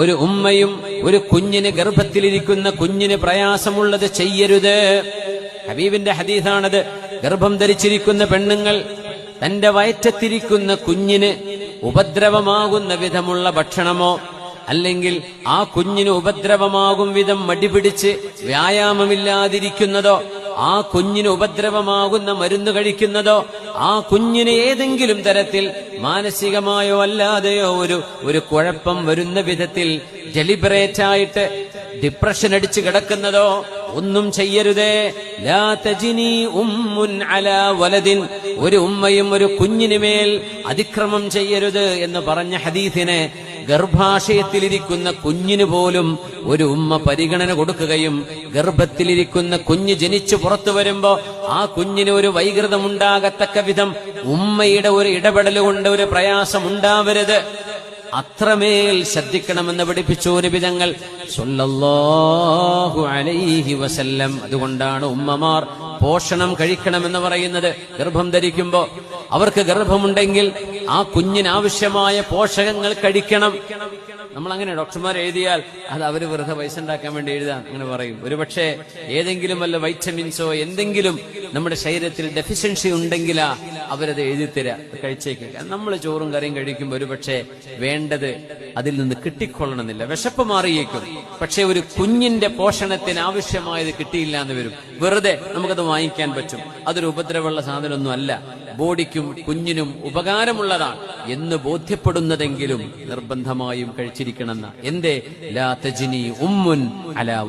ഒരു ഉമ്മയും ഒരു കുഞ്ഞിന് ഗർഭത്തിലിരിക്കുന്ന കുഞ്ഞിന് പ്രയാസമുള്ളത് ചെയ്യരുത്. ഹബീബിന്റെ ഹദീസാണത്. ഗർഭം ധരിച്ചിരിക്കുന്ന പെണ്ണുങ്ങൾ തന്റെ വയറ്റത്തിരിക്കുന്ന കുഞ്ഞിന് ഉപദ്രവമാകുന്ന വിധമുള്ള ഭക്ഷണമോ അല്ലെങ്കിൽ ആ കുഞ്ഞിന് ഉപദ്രവമാകും വിധം മടിപിടിച്ച് വ്യായാമമില്ലാതിരിക്കുന്നതോ ആ കുഞ്ഞിന് ഉപദ്രവമാകുന്ന മരുന്ന് കഴിക്കുന്നതോ ആ കുഞ്ഞിന് ഏതെങ്കിലും തരത്തിൽ മാനസികമായോ അല്ലാതെയോ ഒരു ഒരു കുഴപ്പം വരുന്ന വിധത്തിൽ ഡെലിബറേറ്റ് ആയിട്ട് ഡിപ്രഷൻ അടിച്ചു കിടക്കുന്നതോ ഒന്നും ചെയ്യരുതേ. ലാ തജിനി ഉമ്മുൻ അല വലതിൻ ഒരു ഉമ്മയും ഒരു കുഞ്ഞിനുമേൽ അതിക്രമം ചെയ്യരുത് എന്ന് പറഞ്ഞ ഹദീസിനെ ഗർഭാശയത്തിലിരിക്കുന്ന കുഞ്ഞിന് പോലും ഒരു ഉമ്മ പരിഗണന കൊടുക്കുകയും ഗർഭത്തിലിരിക്കുന്ന കുഞ്ഞ് ജനിച്ചു പുറത്തു വരുമ്പോ ആ കുഞ്ഞിന് ഒരു വൈകൃതമുണ്ടാകത്തക്ക വിധം ഉമ്മയുടെ ഒരു ഇടപെടൽ കൊണ്ട് ഒരു പ്രയാസം ഉണ്ടാവരുത് അത്രമേൽ ശ്രദ്ധിക്കണമെന്ന് പഠിപ്പിച്ചു നിബിതങ്ങൾ സല്ലല്ലാഹു അലൈഹി വസല്ലം. അതുകൊണ്ടാണ് ഉമ്മമാർ പോഷണം കഴിക്കണമെന്ന് പറയുന്നത്. ഗർഭം ധരിക്കുമ്പോ അവർക്ക് ഗർഭമുണ്ടെങ്കിൽ ആ കുഞ്ഞിനാവശ്യമായ പോഷകങ്ങൾ കഴിക്കണം. നമ്മൾ അങ്ങനെ ഡോക്ടർമാർ എഴുതിയാൽ അത് അവർ വെറുതെ പൈസ ഉണ്ടാക്കാൻ വേണ്ടി എഴുതാം അങ്ങനെ പറയും. ഒരുപക്ഷെ ഏതെങ്കിലും വല്ല വൈറ്റമിൻസോ എന്തെങ്കിലും നമ്മുടെ ശരീരത്തിൽ ഡെഫിഷ്യൻസി ഉണ്ടെങ്കിലാ അവരത് എഴുതിത്തരാ തരാ കഴിച്ചേക്കുക നമ്മൾ ചോറും കറിയും കഴിക്കുമ്പോൾ ഒരുപക്ഷെ വേണ്ടത് അതിൽ നിന്ന് കിട്ടിക്കൊള്ളണമെന്നില്ല. വിശപ്പ് മാറിയേക്കും. പക്ഷെ ഒരു കുഞ്ഞിന്റെ പോഷണത്തിന് ആവശ്യമായത് കിട്ടിയില്ല എന്ന് വരും. വെറുതെ നമുക്കത് വാങ്ങിക്കാൻ പറ്റും. അതൊരു ഉപദ്രവമുള്ള സാധനമൊന്നും അല്ല. ബോഡിക്കും കുഞ്ഞിനും ഉപകാരമുള്ളതാണ്. എന്ന് ബോധ്യപ്പെടുന്നതെങ്കിലും നിർബന്ധമായും കഴിച്ചിരിക്കണമെന്ന. എന്തേ? ലാ ഉമ്മുൻ അല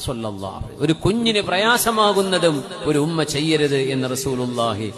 സ്വല്ലല്ലാഹു. ഒരു കുഞ്ഞിന് പ്രയാസമാകുന്നതും ഒരു ഉമ്മ ചെയ്യരുത് എന്ന് റസൂലുള്ളാഹി